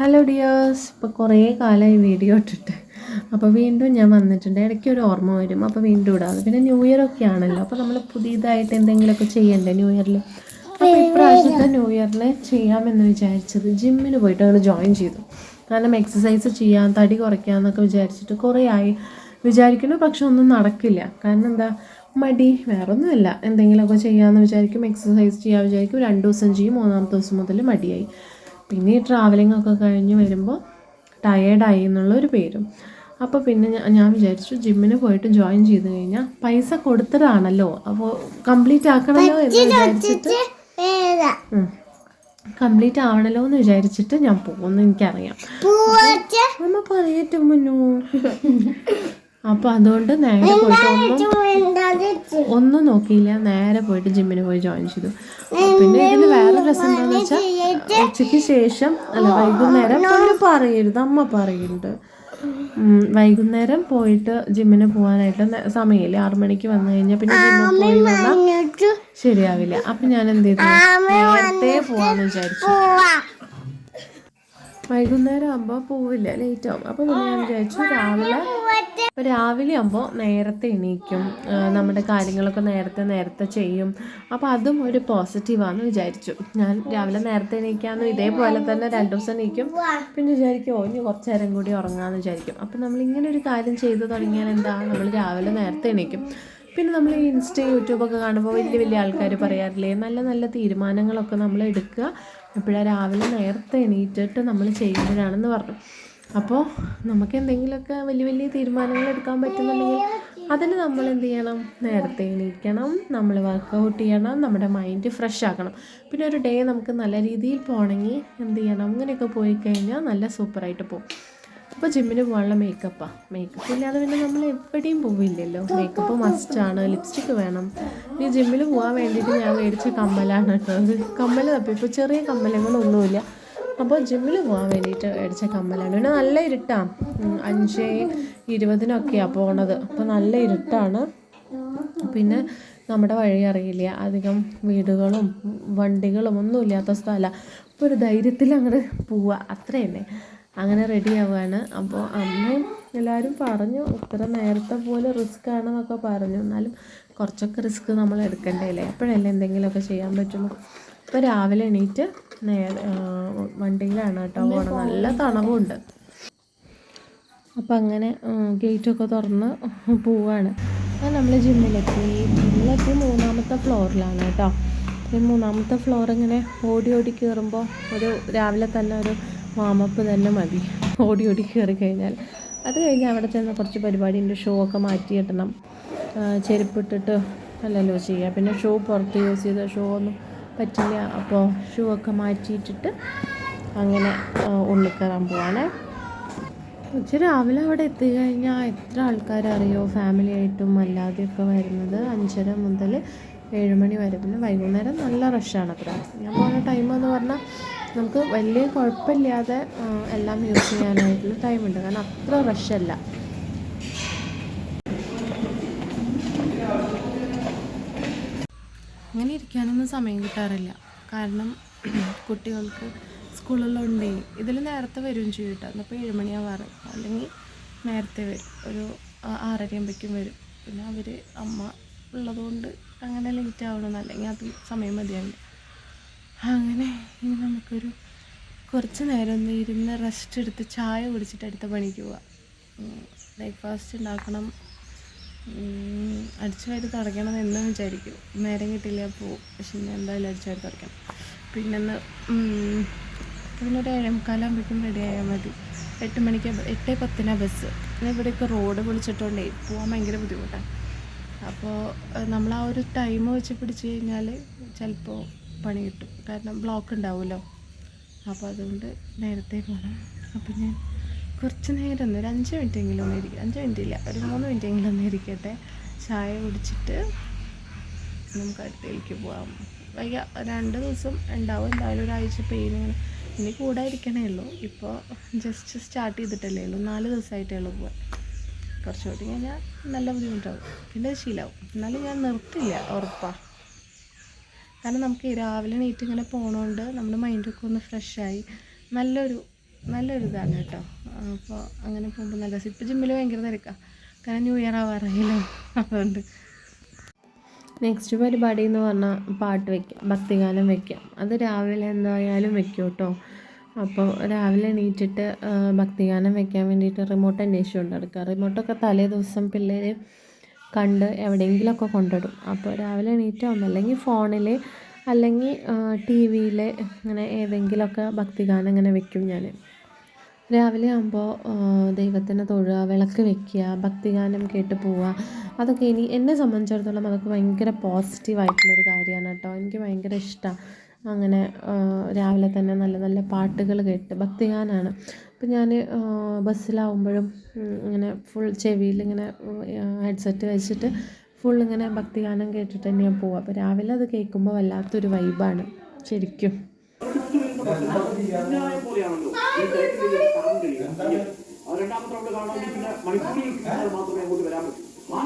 Hello dears ഇപ്പോൾ കുറേ കാലമായി വീഡിയോ ഇട്ടിട്ട്. അപ്പോൾ വീണ്ടും ഞാൻ വന്നിട്ടുണ്ട്. ഇടയ്ക്ക് ഒരു ഓർമ്മ വരും. അപ്പോൾ വീണ്ടും ഇടാതെ പിന്നെ ന്യൂ ഇയർ ഒക്കെ ആണല്ലോ. അപ്പോൾ നമ്മൾ പുതിയതായിട്ട് എന്തെങ്കിലുമൊക്കെ ചെയ്യണ്ടേ ന്യൂ ഇയറിൽ അപ്പോൾ ഇപ്രാവശ്യത്തെ ന്യൂ ഇയറിൽ ചെയ്യാമെന്ന് വിചാരിച്ചത് ജിമ്മിന് പോയിട്ട് ഞങ്ങൾ ജോയിൻ ചെയ്തു. കാരണം എക്സസൈസ് ചെയ്യാൻ തടി കുറയ്ക്കാമെന്നൊക്കെ വിചാരിച്ചിട്ട് കുറേ ആയി. വിചാരിക്കുന്നു പക്ഷെ ഒന്നും നടക്കില്ല. കാരണം എന്താ? മടി. വേറൊന്നുമില്ല. എന്തെങ്കിലുമൊക്കെ ചെയ്യാമെന്ന് വിചാരിക്കും. എക്സസൈസ് ചെയ്യാൻ വിചാരിക്കും. രണ്ട് ദിവസം ചെയ്യും മൂന്നാമത്തെ ദിവസം മുതൽ മടിയായി. പിന്നെ ഈ ട്രാവലിംഗ് ഒക്കെ കഴിഞ്ഞ് വരുമ്പോൾ ടയേർഡായി എന്നുള്ളൊരു പേരും. അപ്പോൾ പിന്നെ ഞാൻ വിചാരിച്ചു ജിമ്മിന് പോയിട്ട് ജോയിൻ ചെയ്ത് കഴിഞ്ഞാൽ പൈസ കൊടുത്തതാണല്ലോ. അപ്പോൾ കംപ്ലീറ്റ് ആക്കണമല്ലോ എന്ന് വിചാരിച്ചിട്ട് കംപ്ലീറ്റ് ആവണല്ലോ എന്ന് വിചാരിച്ചിട്ട് ഞാൻ പോകുമെന്ന് എനിക്കറിയാം. അമ്മ പറയട്ടെ മുന്നു. അപ്പോൾ അതുകൊണ്ട് നേരെ പോയിട്ട് ഒന്നും ഒന്നും നോക്കിയില്ല. നേരെ പോയിട്ട് ജിമ്മിന് പോയി ജോയിൻ ചെയ്തു. പിന്നെ ഇതിൽ വേറെ രസം എന്താണെന്ന് വെച്ചാൽ ഉച്ചയ്ക്ക് ശേഷം അല്ല വൈകുന്നേരം പുള്ളി പറയരുത് അമ്മ പറയുന്നുണ്ട് വൈകുന്നേരം പോയിട്ട് ജിമ്മിന് പോകാനായിട്ട് സമയമില്ല. ആറു മണിക്ക് വന്നു കഴിഞ്ഞാൽ പിന്നെ ജിമ്മിൽ പോയി വന്നാൽ ശരിയാവില്ല. അപ്പം ഞാൻ എന്ത് ചെയ്തു? നേരത്തെ പോവാന്ന് വിചാരിച്ചു. വൈകുന്നേരം ആകുമ്പോൾ പോവില്ല ലേറ്റ് ആവും. അപ്പോൾ പിന്നെ ഞാൻ വിചാരിച്ചു രാവിലെ അപ്പോൾ രാവിലെ ആകുമ്പോൾ നേരത്തെ എണീക്കും. നമ്മുടെ കാര്യങ്ങളൊക്കെ നേരത്തെ നേരത്തെ ചെയ്യും. അപ്പോൾ അതും ഒരു പോസിറ്റീവാണെന്ന് വിചാരിച്ചു. ഞാൻ രാവിലെ നേരത്തെ എണീക്കാമെന്ന് ഇതേപോലെ തന്നെ രണ്ട് ദിവസം എണീക്കും. പിന്നെ വിചാരിക്കും ഓ ഇനി കുറച്ച് നേരം കൂടി ഉറങ്ങാമെന്ന് വിചാരിക്കും. അപ്പോൾ നമ്മൾ ഇങ്ങനെ ഒരു കാര്യം ചെയ്തു തുടങ്ങിയാൽ എന്താ? നമ്മൾ രാവിലെ നേരത്തെ എണീക്കും. പിന്നെ നമ്മൾ ഈ ഇൻസ്റ്റ യൂട്യൂബൊക്കെ കാണുമ്പോൾ വലിയ വലിയ ആൾക്കാർ പറയാറില്ലേ നല്ല നല്ല തീരുമാനങ്ങളൊക്കെ നമ്മൾ എടുക്കുക. എപ്പോഴാണ് രാവിലെ നേരത്തെ എണീറ്റിട്ട് നമ്മൾ ചെയ്യുമ്പോഴാണെന്ന് പറഞ്ഞു. അപ്പോൾ നമുക്ക് എന്തെങ്കിലുമൊക്കെ വലിയ വലിയ തീരുമാനങ്ങൾ എടുക്കാൻ പറ്റുന്നുണ്ടെങ്കിൽ അതിന് നമ്മൾ എന്ത് ചെയ്യണം? നേരത്തെ എണീക്കണം നമ്മൾ വർക്കൗട്ട് ചെയ്യണം നമ്മുടെ മൈൻഡ് ഫ്രഷ് ആക്കണം. പിന്നെ ഒരു ഡേ നമുക്ക് നല്ല രീതിയിൽ പോകണമെങ്കിൽ എന്ത് ചെയ്യണം? അങ്ങനെയൊക്കെ പോയി കഴിഞ്ഞാൽ നല്ല സൂപ്പറായിട്ട് പോകും അപ്പോൾ ജിമ്മിന് പോകാനുള്ള മേക്കപ്പാണ് മേക്കപ്പ് ഇല്ലാതെ പിന്നെ നമ്മൾ എവിടെയും പോവില്ലല്ലോ. മേക്കപ്പ് മസ്റ്റ് ആണ്. ലിപ്സ്റ്റിക്ക് വേണം. ഈ ജിമ്മിൽ പോകാൻ വേണ്ടിയിട്ട് ഞാൻ മേടിച്ച കമ്മലാണ് കേട്ടോ അത് കമ്മൽ ഇപ്പൊ ചെറിയ കമ്മലങ്ങളൊന്നുമില്ല. അപ്പോൾ ജിമ്മിൽ പോകാൻ വേണ്ടിയിട്ട് മേടിച്ച കമ്മലാണ്. പിന്നെ നല്ല ഇരുട്ടാണ് ഉം, അഞ്ച് ഇരുപതിനൊക്കെയാണ് പോണത്. അപ്പോൾ നല്ല ഇരുട്ടാണ്. പിന്നെ നമ്മുടെ വഴി അറിയില്ല. അധികം വീടുകളും വണ്ടികളും ഒന്നും ഇല്ലാത്ത സ്ഥലമാണ് അപ്പോൾ ഒരു ധൈര്യത്തിൽ അങ്ങോട്ട് പോവുക അത്ര അങ്ങനെ റെഡി ആവുകയാണ് അപ്പോൾ അമ്മയും എല്ലാവരും പറഞ്ഞു ഇത്ര നേരത്തെ പോലെ റിസ്ക് ആണെന്നൊക്കെ പറഞ്ഞു. എന്നാലും കുറച്ചൊക്കെ റിസ്ക് നമ്മൾ എടുക്കണ്ടേ എപ്പോഴല്ലേ എന്തെങ്കിലുമൊക്കെ ചെയ്യാൻ പറ്റുള്ളൂ. ഇപ്പോൾ രാവിലെ എണീറ്റ് നേരെ ആ, വണ്ടിയിലാണ് കേട്ടോ പോകണം നല്ല തണവുണ്ട് അപ്പം അങ്ങനെ ഗേറ്റൊക്കെ തുറന്ന് പോവാണ്. അപ്പം നമ്മൾ ജിമ്മിലെത്തി ജിമ്മിലെത്തി മൂന്നാമത്തെ ഫ്ലോറിലാണ് കേട്ടോ. ഈ മൂന്നാമത്തെ ഫ്ലോർ ഇങ്ങനെ ഓടി ഓടി കയറുമ്പോൾ ഒരു രാവിലെ തന്നെ ഒരു വാമപ്പ് തന്നെ മതി. ഓടി ഓടി കയറി കഴിഞ്ഞാൽ. അത് കഴിഞ്ഞ് അവിടെ ചെന്ന് കുറച്ച് പരിപാടിന്റെ ഷോ ഒക്കെ മാറ്റി ഇടണം. ചെരുപ്പിട്ടിട്ട് അല്ലല്ലോ ചെയ്യുക. പിന്നെ ഷൂ പുറത്ത് യൂസ് ചെയ്ത ഷൂ ഒന്നും പറ്റില്ല. അപ്പോൾ ഷൂ ഒക്കെ മാറ്റിയിട്ടിട്ട് അങ്ങനെ ഉള്ളിൽ കയറാൻ പോവാണ്. ഉച്ച രാവിലെ അവിടെ എത്തിക്കഴിഞ്ഞാൽ എത്ര ആൾക്കാരറിയോ? ഫാമിലി ആയിട്ടും അല്ലാതെയൊക്കെ വരുന്നത് അഞ്ചര മുതൽ ഏഴ് മണി വരെ. പിന്നെ വൈകുന്നേരം നല്ല റഷാണ് അത്ര. ഞാൻ പോകുന്ന ടൈം എന്ന് പറഞ്ഞാൽ നമുക്ക് വലിയ കുഴപ്പമില്ലാതെ എല്ലാം യൂസ് ചെയ്യാനായിട്ടുള്ള ടൈമുണ്ട് കാരണം അത്ര റഷല്ല അങ്ങനെ ഇരിക്കാനൊന്നും സമയം കിട്ടാറില്ല. കാരണം കുട്ടികൾക്ക് സ്കൂളിലുണ്ടേ ഇതിൽ നേരത്തെ വരും ചെയ്യും കേട്ടോ എന്നപ്പോൾ ഏഴുമണിയാവാറ് അല്ലെങ്കിൽ നേരത്തെ വരും. ഒരു ആറരയാകുമ്പോഴേക്കും വരും. പിന്നെ അവർ അമ്മ ഉള്ളതുകൊണ്ട് അങ്ങനെ ലേറ്റ് ആവണമെന്ന് അല്ലെങ്കിൽ അത് സമയം മതിയാവില്ല. അങ്ങനെ ഇനി നമുക്കൊരു കുറച്ച് നേരം ഒന്ന് ഇരുന്ന് റെസ്റ്റ് എടുത്ത് ചായ കുടിച്ചിട്ട് അടുത്ത പണിക്ക് പോവാം. ബ്രേക്ക്ഫാസ്റ്റ് ഉണ്ടാക്കണം. ഉം, അടിച്ചു വാരി തുടയ്ക്കണം എന്ന് വിചാരിക്കും. നേരം കിട്ടില്ല പോവും പക്ഷെ ഞാൻ എന്തായാലും അടിച്ചു വാരി തുടയ്ക്കണം പിന്നെ ഒന്ന് ഉം, പിന്നെ ഒരു ഏഴേ മുക്കാലാകുമ്പോഴേക്കും റെഡി ആയാൽ മതി. എട്ട് മണിക്ക് എട്ട് പത്തിനാണ് ബസ് ഇവിടെയൊക്കെ റോഡ് പൊളിച്ചിട്ടുണ്ടേ പോകാൻ ഭയങ്കര ബുദ്ധിമുട്ടാണ് അപ്പോൾ നമ്മൾ ആ ഒരു ടൈം വെച്ച് പിടിച്ച് കഴിഞ്ഞാൽ ചിലപ്പോൾ പണി കിട്ടും. കാരണം ബ്ലോക്ക് ഉണ്ടാവുമല്ലോ. അപ്പോൾ അതുകൊണ്ട് നേരത്തെ പോകണം അപ്പം ഞാൻ കുറച്ച് നേരം ഒന്ന് ഒരു അഞ്ച് മിനിറ്റെങ്കിലും ഒന്ന് ഇരിക്കും അഞ്ച് മിനിറ്റ് ഇല്ല ഒരു മൂന്ന് മിനിറ്റെങ്കിലും ഒന്ന് ഇരിക്കട്ടെ. ചായ കുടിച്ചിട്ട് നമുക്ക് അടുത്തേക്ക് പോകാം വയ്യ രണ്ട് ദിവസം ഉണ്ടാവും. എന്തായാലും ഒരാഴ്ച പെയിൻ ഇങ്ങനെ ഇനി കൂടെ ഇരിക്കണേ ഉള്ളൂ. ഇപ്പോൾ ജസ്റ്റ് സ്റ്റാർട്ട് ചെയ്തിട്ടല്ലേ ഉള്ളൂ. നാല് ദിവസമായിട്ടേ ഉള്ളൂ പോകാൻ കുറച്ചുകൂടി കഴിഞ്ഞാൽ നല്ല ബുദ്ധിമുട്ടാവും. പിന്നെ ശീലമാവും എന്നാലും ഞാൻ നിർത്തില്ല ഉറപ്പാണ് കാരണം നമുക്ക് രാവിലെ നീറ്റ് ഇങ്ങനെ പോണോണ്ട് നമ്മുടെ മൈൻഡൊക്കെ ഒന്ന് ഫ്രഷായി നല്ലൊരു നല്ലൊരു ഇതാണ് കേട്ടോ. അപ്പോൾ അങ്ങനെ പോകുമ്പോൾ നല്ല രസം. ജിമ്മിൽ ഭയങ്കര തിരക്കാണ് കാരണം ന്യൂ ഇയർ ആവാറായല്ലോ. അതുകൊണ്ട്. നെക്സ്റ്റ് പരിപാടി എന്ന് പറഞ്ഞാൽ പാട്ട് വയ്ക്കാം ഭക്തിഗാനം വെക്കാം. അത് രാവിലെ എന്തായാലും വെക്കും കേട്ടോ അപ്പോൾ രാവിലെ എണീറ്റിട്ട് ഭക്തിഗാനം വെക്കാൻ വേണ്ടിയിട്ട് റിമോട്ട് അന്വേഷിച്ചുകൊണ്ട് നടക്കുക റിമോട്ടൊക്കെ തലേ ദിവസം പിള്ളേർ കണ്ട് എവിടെയെങ്കിലുമൊക്കെ കൊണ്ടിടും. അപ്പോൾ രാവിലെ എണീറ്റാവും അല്ലെങ്കിൽ ഫോണിൽ അല്ലെങ്കിൽ ടി വിയിൽ ഇങ്ങനെ ഏതെങ്കിലുമൊക്കെ ഭക്തിഗാനം ഇങ്ങനെ വെക്കും ഞാൻ രാവിലെ ആകുമ്പോൾ ദൈവത്തിനെ തൊഴുക വിളക്ക് വെക്കുക ഭക്തിഗാനം കേട്ട് പോവുക അതൊക്കെ ഇനി എന്നെ സംബന്ധിച്ചിടത്തോളം അതൊക്കെ ഭയങ്കര പോസിറ്റീവായിട്ടുള്ളൊരു കാര്യമാണ് കേട്ടോ. എനിക്ക് ഭയങ്കര ഇഷ്ടമാണ് അങ്ങനെ രാവിലെ തന്നെ നല്ല നല്ല പാട്ടുകൾ കേട്ട് ഭക്തിഗാനമാണ് അപ്പം ഞാൻ ബസ്സിലാവുമ്പോഴും ഇങ്ങനെ ഫുൾ ചെവിയിൽ ഇങ്ങനെ ഹെഡ്സെറ്റ് വെച്ചിട്ട് ഫുൾ ഇങ്ങനെ ഭക്തിഗാനം കേട്ടിട്ട് തന്നെയാണ് പോവുക അപ്പോൾ രാവിലെ അത് കേൾക്കുമ്പോൾ വല്ലാത്തൊരു വൈബാണ് ശരിക്കും. രണ്ടാമത്തെ മാത്രമേ അങ്ങോട്ട് വരാൻ പറ്റൂ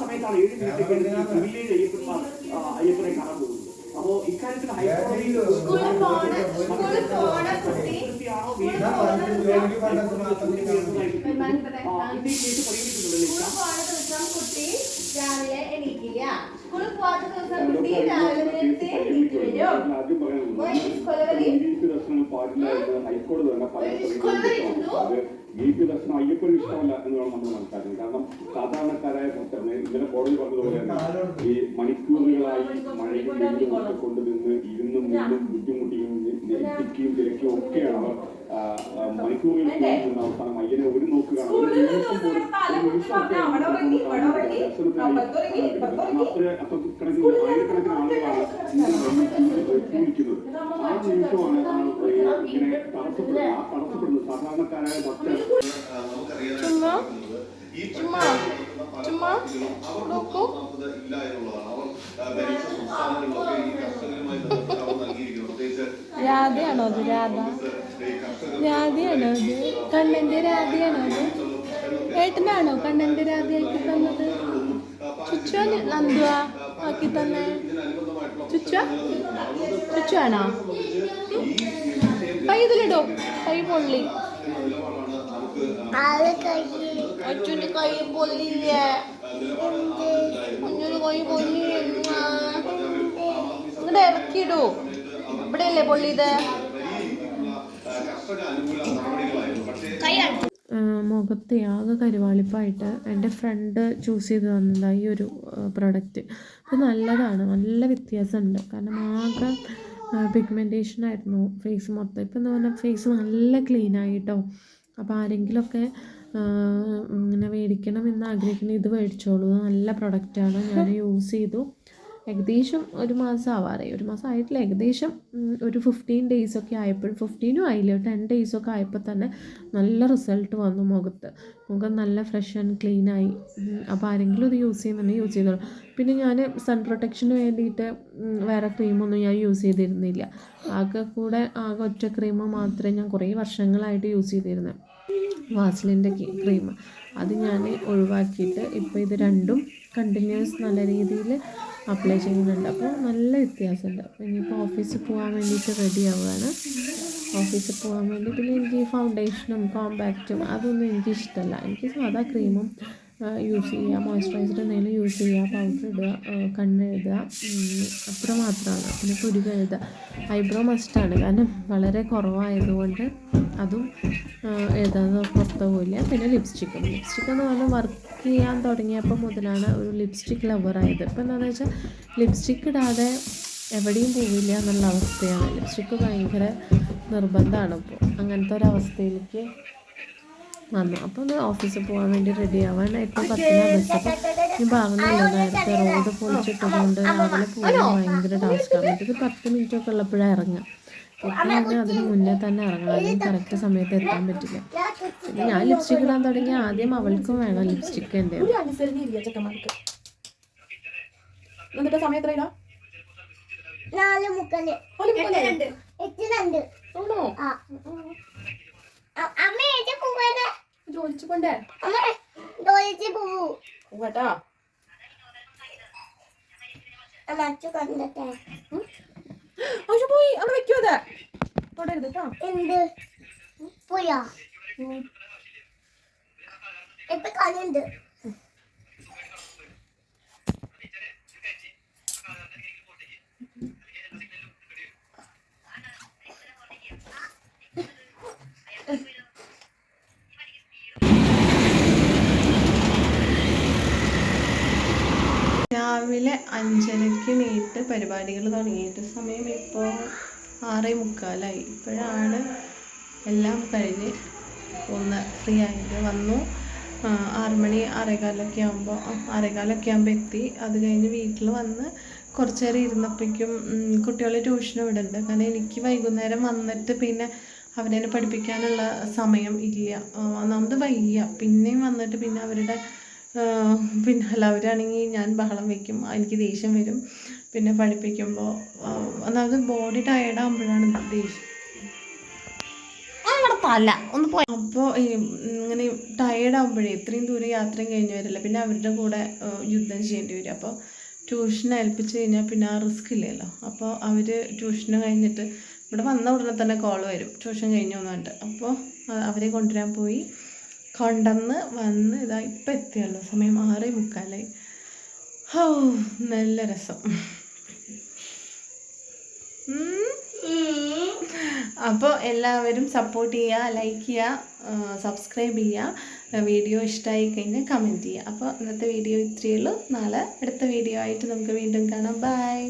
സമയത്താണ് ഏഴ് മിനിറ്റ് വില്ലേജ് അയ്യപ്പന്മാർ ആ, അയ്യപ്പനെ കാണാൻ പോകുന്നത് അപ്പോ ഇക്കാര്യത്തിൽ ഹൈക്കോടതിയിൽ കുട്ടി രാവിലെ എണീക്കില്ല സ്കൂളിൽ പോവാത്ത ദിവസം കുട്ടി രാവിലെ നേരത്തെ എണീറ്റ് വരും ഹൈക്കോടതി തന്നെ അയ്യപ്പന് ഇഷ്ടമല്ല എന്ന് വേണം നമ്മൾ മനസ്സിലാക്കുന്നത്. കാരണം സാധാരണക്കാരായ ഭക്തർന്ന് ഇന്നലെ കോടതി പറഞ്ഞതുപോലെ തന്നെ ഈ മണിക്കൂറുകളായി മഴയും വെയിലും ഒക്കെ കൊണ്ട് നിന്ന് ഇരുന്നും നിന്നും ബുദ്ധിമുട്ടിയും നെൽപ്പിക്കുകയും തിരക്കുകയും ഒക്കെയാണ് അവർ മണിക്കൂറുകൾ നിന്ന് അവസാനം അയ്യനെ ഒരു നോക്കുകയാണ് ഒരു നിമിഷം പോലും ഒരു നിമിഷമൊക്കെ ദർശനത്തിനായി അത്ര അത്രക്കണക്കിന് ആയിരക്കണക്കിന് ആളുകളാണ് ഇങ്ങനെ വിളിക്കുന്നത് ആ നിമിഷമാണ് ആ, ഈ ഇങ്ങനെ തടസ്സപ്പെടുന്നത് ആ തടസ്സപ്പെടുന്നത് സാധാരണക്കാരായ ഭക്തർ. ചുമ്മാ. ചുമ്മാ. ചുമ്മാ രാധയാണോ അത്? രാധ. രാധയാണോ അത്? കണ്ണന്റെ രാധയാണോ അത്? ഏട്ടനാണോ കണ്ണന്റെ രാധയാക്കി തന്നത്? ചുച്ചുവാന് നന്ദുവാ ആക്കി തന്നെ. ചുച്ച ചുച്ചുവാണോ? പൈതലിടോ പൈ പൊള്ളി. അച്ഛന്റെ കൈ പൊള്ളില്ലേ? അഞ്ഞൊരു കൈ പൊള്ളി ഇങ്ങോട്ട് ഇറക്കിയിടൂ. ഇവിടെയല്ലേ പൊള്ളിയത്? മുഖത്ത് ആകെ കരുവാളിപ്പായിട്ട് എന്റെ ഫ്രണ്ട് ചൂസ് ചെയ്ത് തന്നതാണ് ഈ ഒരു പ്രൊഡക്റ്റ് അത് നല്ലതാണ് നല്ല വ്യത്യാസമുണ്ട്. കാരണം ആകെ പിഗ്മെന്റേഷൻ ആയിരുന്നു ഫേസ് മൊത്തം. ഇപ്പം എന്ന് പറഞ്ഞാൽ ഫേസ് നല്ല ക്ലീൻ ആയിട്ടോ അപ്പോൾ ആരെങ്കിലുമൊക്കെ ഇങ്ങനെ മേടിക്കണം എന്ന് ആഗ്രഹിക്കുന്ന ഇത് മേടിച്ചോളൂ. നല്ല പ്രൊഡക്റ്റാണ് ഞാൻ യൂസ് ചെയ്തു. ഏകദേശം ഒരു മാസം ആവാറായി. ഒരു മാസം ആയിട്ടില്ല. ഏകദേശം ഒരു ഫിഫ്റ്റീൻ ഡേയ്സ് ഒക്കെ ആയപ്പോൾ ഫിഫ്റ്റീനും ആയില്ല ടെൻ ഡേയ്സ് ഒക്കെ ആയപ്പോൾ തന്നെ നല്ല റിസൾട്ട് വന്നു മുഖത്ത്. മുഖം നല്ല ഫ്രഷ് ആൻഡ് ക്ലീൻ ആയി. അപ്പോൾ ആരെങ്കിലും ഇത് യൂസ് ചെയ്യുന്നുണ്ടെങ്കിൽ യൂസ് ചെയ്തോളൂ. പിന്നെ ഞാൻ സൺ പ്രൊട്ടക്ഷന് വേണ്ടിയിട്ട് വേറെ ക്രീമൊന്നും ഞാൻ യൂസ് ചെയ്തിരുന്നില്ല. ആകെ കൂടെ ആകെ ഒറ്റ ക്രീം മാത്രമേ ഞാൻ കുറേ വർഷങ്ങളായിട്ട് യൂസ് ചെയ്തിരുന്നത് വാസ്ലിന്റെ ക്രീം അത് ഞാൻ ഒഴിവാക്കിയിട്ട് ഇപ്പോൾ ഇത് രണ്ടും കണ്ടിന്യൂസ് നല്ല രീതിയിൽ അപ്ലൈ ചെയ്യുന്നുണ്ട്. അപ്പോൾ നല്ല വ്യത്യാസമുണ്ട്. അപ്പോൾ ഇനിയിപ്പോൾ ഓഫീസിൽ പോകാൻ വേണ്ടിയിട്ട് റെഡി ആവുകയാണ്. ഓഫീസിൽ പോകാൻ വേണ്ടി പിന്നെ എനിക്ക് ഫൗണ്ടേഷനും കോമ്പാക്റ്റും അതൊന്നും എനിക്ക് ഇഷ്ടമല്ല. എനിക്ക് സാധാ ക്രീമും യൂസ് ചെയ്യുക മോയ്സ്ചറൈസർ എന്തെങ്കിലും യൂസ് ചെയ്യുക പൗഡർ ഇടുക കണ്ണ് എഴുതുക അത്ര മാത്രമാണ്. പിന്നെ കുരുക എഴുതുക. ഐബ്രോ മസ്റ്റാണ് കാരണം വളരെ കുറവായതുകൊണ്ട് അതും എഴുതാതെ പുറത്ത് പോയില്ല പിന്നെ ലിപ്സ്റ്റിക്കും ലിപ്സ്റ്റിക് എന്ന് പറഞ്ഞാൽ വർക്ക് ചെയ്യാൻ തുടങ്ങിയപ്പോൾ മുതലാണ് ഒരു ലിപ്സ്റ്റിക് ലവറായത് ഇപ്പം എന്താണെന്ന് വെച്ചാൽ ലിപ്സ്റ്റിക് ഇടാതെ എവിടെയും പോവില്ല എന്നുള്ള അവസ്ഥയാണ്. ലിപ്സ്റ്റിക്ക് ഭയങ്കര നിർബന്ധമാണ് ഇപ്പോൾ. അങ്ങനത്തെ ഒരു അവസ്ഥയിലേക്ക് വന്നു. അപ്പോൾ ഒന്ന് ഓഫീസിൽ പോകാൻ വേണ്ടി റെഡി ആവാൻ എട്ട് പത്തിന് ബസ് ഞാൻ പറഞ്ഞല്ലോ നേരത്തെ റോഡ് പൊളിച്ചിട്ടതുകൊണ്ട് രാവിലെ പോകാൻ ഭയങ്കര ടാസ്ക്കാണ് ഇത് പത്ത് മിനിറ്റൊക്കെ ഉള്ളപ്പോഴാണ് ഇറങ്ങുക. എട്ട് മണി അതിന് മുന്നേ തന്നെ ഇറങ്ങണം. അല്ലെങ്കിൽ കറക്റ്റ് സമയത്ത് എത്താൻ പറ്റില്ല. പിന്നെ ഞാൻ ലിപ്സ്റ്റിക് ഇടാൻ തുടങ്ങി ആദ്യം അവൾക്കും വേണം ലിപ്സ്റ്റിക് എന്റെ എന്നിട്ട് സമയം നാല് മുക്കൽ. ജോലിച്ചു കൊണ്ടേ പോവൂ. അമ്മ കണ്ടിട്ടെ പക്ഷെ പോയി അവിടെ വെക്കോ അതെ. തൊടരുത് കേട്ടോ എന്ത്? പോയാ? ഇപ്പൊ കളിയുണ്ട്. രാവിലെ അഞ്ചരയ്ക്ക് നീട്ട് പരിപാടികൾ തുടങ്ങിയിട്ട് സമയം ഇപ്പോൾ ആറേ മുക്കാലായി. ഇപ്പോഴാണ് എല്ലാം കഴിഞ്ഞ് ഒന്ന് ഫ്രീ ആയിട്ട് വന്നു. ആറുമണി ആറ് മണി ആറേകാലൊക്കെ ആകുമ്പോൾ ആറേകാലൊക്കെ ആകുമ്പോൾ എത്തി. അത് കഴിഞ്ഞ് വീട്ടിൽ വന്ന് കുറച്ച് നേരം ഇരുന്നപ്പോഴേക്കും കുട്ടികളെ ട്യൂഷൻ വിടുന്നുണ്ട്. കാരണം എനിക്ക് വൈകുന്നേരം വന്നിട്ട് പിന്നെ അവരെ പഠിപ്പിക്കാനുള്ള സമയം ഇല്ല. ഒന്നാമത് വയ്യ. പിന്നെയും വന്നിട്ട് പിന്നെ അവരുടെ പിന്നെ എല്ലാവരാണെങ്കിൽ ഞാൻ ബഹളം വയ്ക്കും എനിക്ക് ദേഷ്യം വരും. പിന്നെ പഠിപ്പിക്കുമ്പോൾ അതായത് ബോഡി ടയേർഡാകുമ്പോഴാണ് ദേഷ്യം. അല്ല തല. ഒന്ന് പോയി. അപ്പോൾ ഇങ്ങനെ ടയേർഡാകുമ്പോഴേ ഇത്രയും ദൂരം യാത്രയും കഴിഞ്ഞ് വരില്ല. പിന്നെ അവരുടെ കൂടെ യുദ്ധം ചെയ്യേണ്ടി വരും. അപ്പോൾ ട്യൂഷൻ ഏൽപ്പിച്ച് കഴിഞ്ഞാൽ പിന്നെ ആ റിസ്ക് ഇല്ലല്ലോ. അപ്പോൾ അവർ ട്യൂഷന് കഴിഞ്ഞിട്ട് ഇവിടെ വന്ന ഉടനെ തന്നെ കോൾ വരും. ട്യൂഷൻ കഴിഞ്ഞു വന്നിട്ട് അപ്പോൾ അവരെ കൊണ്ടുവരാൻ പോയി. കൊണ്ടുവന്ന് വന്ന് ഇതാ ഇപ്പം എത്തിയല്ലോ. സമയം ആറേ മുക്കാലായി. ഹോ നല്ല രസം. അപ്പോൾ എല്ലാവരും സപ്പോർട്ട് ചെയ്യുക ലൈക്ക് ചെയ്യുക സബ്സ്ക്രൈബ് ചെയ്യുക വീഡിയോ ഇഷ്ടമായി കഴിഞ്ഞാൽ കമന്റ് ചെയ്യുക. അപ്പോൾ ഇന്നത്തെ വീഡിയോ ഇത്രയേ ഉള്ളൂ. നാളെ അടുത്ത വീഡിയോ ആയിട്ട് നമുക്ക് വീണ്ടും കാണാം. ബൈ